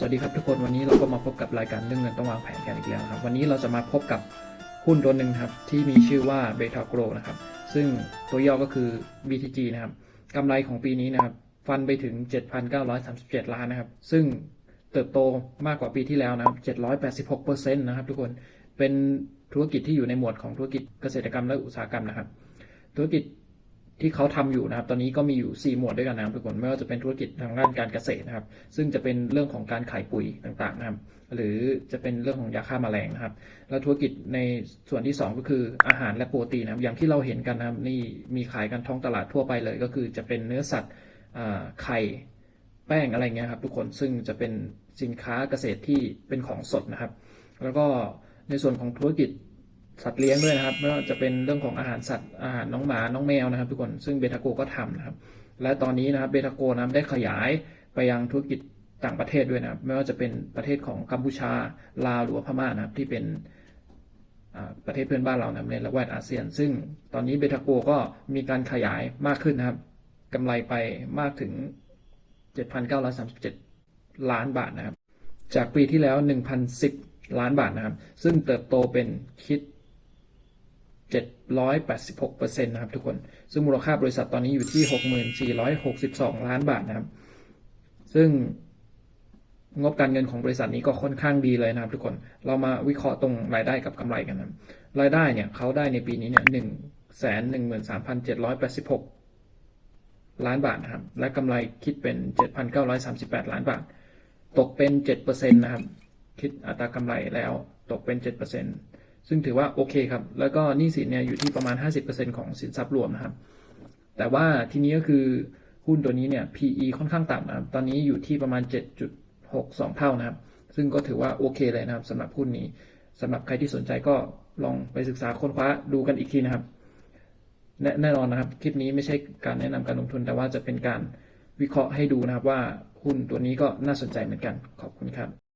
สวัสดีครับทุกคนวันนี้เราก็มาพบกับรายการเรื่องเงินต้องวางแผนกันอีกแล้วครับ วันนี้เราจะมาพบกับหุ้นตัวหนึ่งครับ ที่มีชื่อว่า Beta Grow นะครับ ซึ่งตัวย่อก็คือ BTG นะครับกำไรของปีนี้นะครับ ฟันไปถึง 7,937 ล้านนะครับ ซึ่งเติบโตมากกว่าปีที่แล้วนะครับ 786%นะครับทุกคนเป็นธุรกิจที่อยู่ในหมวดของธุรกิจเกษตรกรรมและอุตสาหกรรมนะครับ ธุรกิจ ที่เขาทำอยู่นะครับ ตอนนี้ก็มีอยู่ 4 หมวดด้วยกันนะครับทุกคนไม่ว่าจะเป็นธุรกิจทางด้านการเกษตรนะครับ ซึ่งจะเป็นเรื่องของการขายปุ๋ยต่างๆนะครับ หรือจะเป็นเรื่องของยาฆ่าแมลงนะครับ แล้วธุรกิจในส่วนที่ 2 ก็คืออาหารและโปรตีนนะครับ อย่างที่เราเห็นกันนะครับนี่มีขายกันท้องตลาดทั่วไปเลย ก็คือจะเป็นเนื้อสัตว์ไข่แป้งอะไรเงี้ยครับทุกคนซึ่งจะเป็นสินค้าเกษตรที่เป็นของสดนะครับ แล้วก็ในส่วนของธุรกิจ สัตว์เลี้ยงด้วยนะครับไม่ว่าจะเป็นเรื่องของอาหารสัตว์อาหารน้องหมาน้องแมวนะครับ ทุกคนซึ่งเบทาโกก็ทำนะครับ และตอนนี้นะครับเบทาโกนะครับได้ขยายไปยังธุรกิจต่างประเทศด้วยนะครับ ไม่ว่าจะเป็นประเทศของกัมพูชาลาวหรือว่าพม่านะครับ ที่เป็นประเทศเพื่อนบ้านเรานะครับในละแวกอาเซียน ซึ่งตอนนี้เบทาโกก็มีการขยายมากขึ้นนะครับกำไรไปมากถึง 7,937 ล้านบาทนะครับ จากปีที่แล้ว 1,010 ล้านบาทนะครับ ซึ่งเติบโตเป็นคิด 786%นะครับทุกคน ซึ่งมูลค่าบริษัทตอนนี้อยู่ที่ 6462 ล้านบาทนะครับ ซึ่งงบการเงินของบริษัทนี้ก็ค่อนข้างดีเลยนะครับทุกคน เรามาวิเคราะห์ตรงรายได้กับกำไรกันนะรายได้เนี่ยเขาได้ในปีนี้เนี่ยหนึ่งแสนหนึ่งหมื่นสามพันเจ็ดร้อยแปดสิบหกล้านบาทนะครับ และกำไรคิดเป็นเจ็ดพันเก้าร้อยสามสิบแปดล้านบาท ตกเป็นเจ็ดเปอร์เซ็นต์นะครับ คิดอัตรากำไรแล้วตกเป็นเจ็ดเปอร์เซ็นต์ ซึ่งถือว่าโอเคครับ แล้วก็หนี้สินเนี่ยอยู่ที่ประมาณห้าสิบเปอร์เซ็นต์ของสินทรัพย์รวมนะครับ แต่ว่าทีนี้ก็คือหุ้นตัวนี้เนี่ย PE ค่อนข้างต่ำนะครับ ตอนนี้อยู่ที่ประมาณ 7.62 เท่านะครับ ซึ่งก็ถือว่าโอเคเลยนะครับสำหรับหุ้นนี้สำหรับใครที่สนใจก็ลองไปศึกษาค้นคว้าดูกันอีกทีนะครับ แน่แน่นอนนะครับ คลิปนี้ไม่ใช่การแนะนำการลงทุน แต่ว่าจะเป็นการวิเคราะห์ให้ดูนะครับว่าหุ้นตัวนี้ก็น่าสนใจเหมือนกัน ขอบคุณครับ